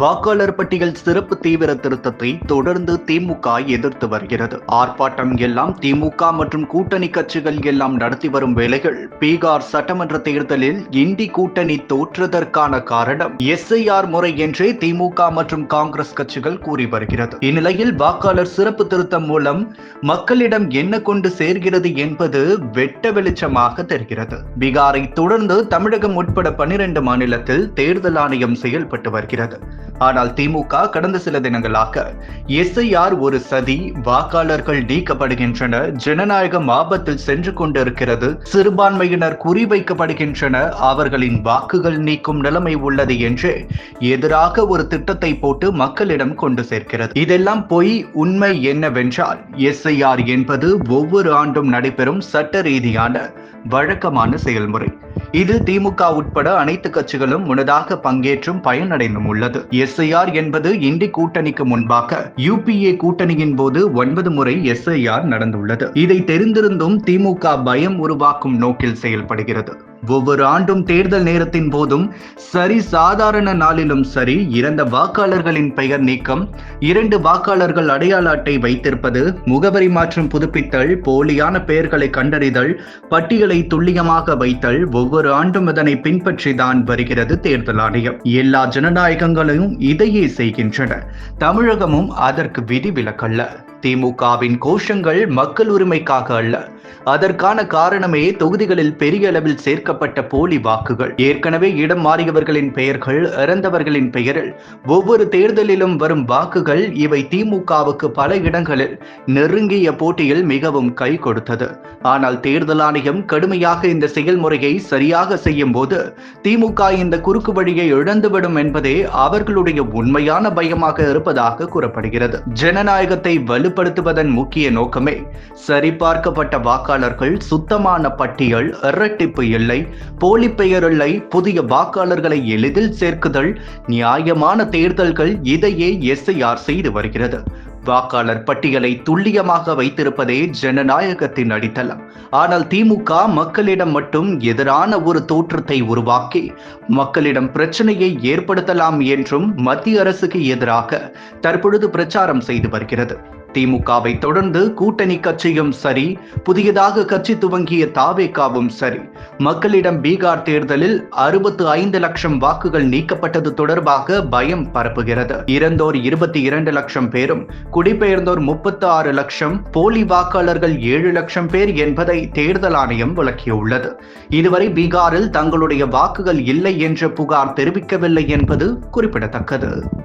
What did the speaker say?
வாக்காளர் பட்டியல் சிறப்பு தீவிர திருத்தத்தை தொடர்ந்து திமுக எதிர்த்து வருகிறது. ஆர்ப்பாட்டம் எல்லாம் திமுக மற்றும் கூட்டணி கட்சிகள் எல்லாம் நடத்தி வரும் வேளைகள் பீகார் சட்டமன்ற தேர்தலில் இந்தி கூட்டணி தோற்றதற்கான காரணம் எஸ்ஐஆர் முறை என்றே திமுக மற்றும் காங்கிரஸ் கட்சிகள் கூறி வருகிறது. இந்நிலையில் வாக்காளர் சிறப்பு திருத்தம் மூலம் மக்களிடம் என்ன கொண்டு சேர்கிறது என்பது வெட்ட வெளிச்சமாக தெரிகிறது. பீகாரை தொடர்ந்து தமிழகம் உட்பட பனிரெண்டு மாநிலத்தில் தேர்தல் ஆணையம் செயல்பட்டு வருகிறது. ஆனால் திமுக கடந்த சில தினங்களாக எஸ்ஐஆர் ஒரு சதி வாக்காளர்கள் நீக்கப்படுகின்றன ஜனநாயகம் ஆபத்தில் சென்று கொண்டிருக்கிறது சிறுபான்மையினர் குறிவைக்கப்படுகின்றன அவர்களின் வாக்குகள் நீக்கும் நிலைமை உள்ளது என்று எதிராக ஒரு திட்டத்தை போட்டு மக்களிடம் கொண்டு சேர்க்கிறது. இதெல்லாம் பொய் உண்மை என்னவென்றால் எஸ்ஐஆர் என்பது ஒவ்வொரு ஆண்டும் நடைபெறும் சட்ட ரீதியான வழக்கமான செயல்முறை. இது திமுக உட்பட அனைத்து கட்சிகளும் முன்னதாக பங்கேற்றும் பயனடைந்தும் உள்ளது. எஸ்ஐஆர் என்பது இண்டி கூட்டணிக்கு முன்பாக யூபிஏ கூட்டணியின் போது ஒன்பது முறை எஸ்ஐஆர் நடந்துள்ளது. இதை தெரிந்திருந்தும் திமுக பயம் உருவாக்கும் நோக்கில் செயல்படுகிறது. ஒவ்வொரு ஆண்டும் தேர்தல் நேரத்தின் போதும் சரி சாதாரண நாளிலும் சரி இறந்த வாக்காளர்களின் பெயர் நீக்கம் இரண்டு வாக்காளர்கள் அடையாள அட்டை வைத்திருப்பது முகவரி மாற்றம் புதுப்பித்தல் போலியான பெயர்களை கண்டறிதல் பட்டியலை துல்லியமாக வைத்தல் ஒவ்வொரு ஆண்டும் இதனை பின்பற்றிதான் வருகிறது தேர்தல் ஆணையம். எல்லா ஜனநாயகங்களையும் இதையே செய்கின்றன. தமிழகமும் அதற்கு விதிவிலக்கல்ல. திமுகவின் கோஷங்கள் மக்கள் உரிமைக்காக அல்ல. அதற்கான காரணமே தொகுதிகளில் பெரிய அளவில் சேர்க்கப்பட்ட போலி வாக்குகள். ஏற்கனவே இடம் மாறியவர்களின் பெயர்கள் இறந்தவர்களின் பெயரில் ஒவ்வொரு தேர்தலிலும் வரும் வாக்குகள் இவை திமுகவுக்கு பல இடங்களில் நெருங்கிய போட்டியில் மிகவும் கை கொடுத்தது. ஆனால் தேர்தல் ஆணையம் கடுமையாக இந்த செயல்முறையை சரியாக செய்யும் போது திமுக இந்த குறுக்கு வழியை இழந்துவிடும் என்பதே அவர்களுடைய உண்மையான பயமாக இருப்பதாக கூறப்படுகிறது. ஜனநாயகத்தை வலு கட்டுப்படுத்துவதன் முக்கிய நோக்கமே சரிபார்க்கப்பட்ட வாக்காளர்கள் சுத்தமான பட்டியல் இரட்டிப்பு இல்லை போலி பெயர் இல்லை புதிய வாக்காளர்களை எளிதில் சேர்க்குதல் நியாயமான தேர்தல்கள் இதையே எஸ்ஐஆர் செய்து வருகிறது. வாக்காளர் பட்டியலை துல்லியமாக வைத்திருப்பதே ஜனநாயகத்தின் அடித்தளம். ஆனால் திமுக மக்களிடம் மட்டும் எதிரான ஒரு தோற்றத்தை உருவாக்கி மக்களிடம் பிரச்சனையை ஏற்படுத்தலாம் என்றும் மத்திய அரசுக்கு எதிராக தற்பொழுது பிரச்சாரம் செய்து வருகிறது. திமுகவை தொடர்ந்து கூட்டணி கட்சியும் சரி புதியதாக கட்சி துவங்கிய தாவேகாவும் சரி. மக்களிடம் பீகார் தேர்தலில் அறுபத்து ஐந்து லட்சம் வாக்குகள் நீக்கப்பட்டது தொடர்பாக பயம் பரப்புகிறது. இறந்தோர் இருபத்தி இரண்டு லட்சம் பேரும் குடிபெயர்ந்தோர் முப்பத்தி ஆறு லட்சம் போலி வாக்காளர்கள் ஏழு லட்சம் பேர் என்பதை தேர்தல் ஆணையம் விளக்கியுள்ளது. இதுவரை பீகாரில் தங்களுடைய வாக்குகள் இல்லை என்ற புகார் தெரிவிக்கவில்லை என்பது குறிப்பிடத்தக்கது.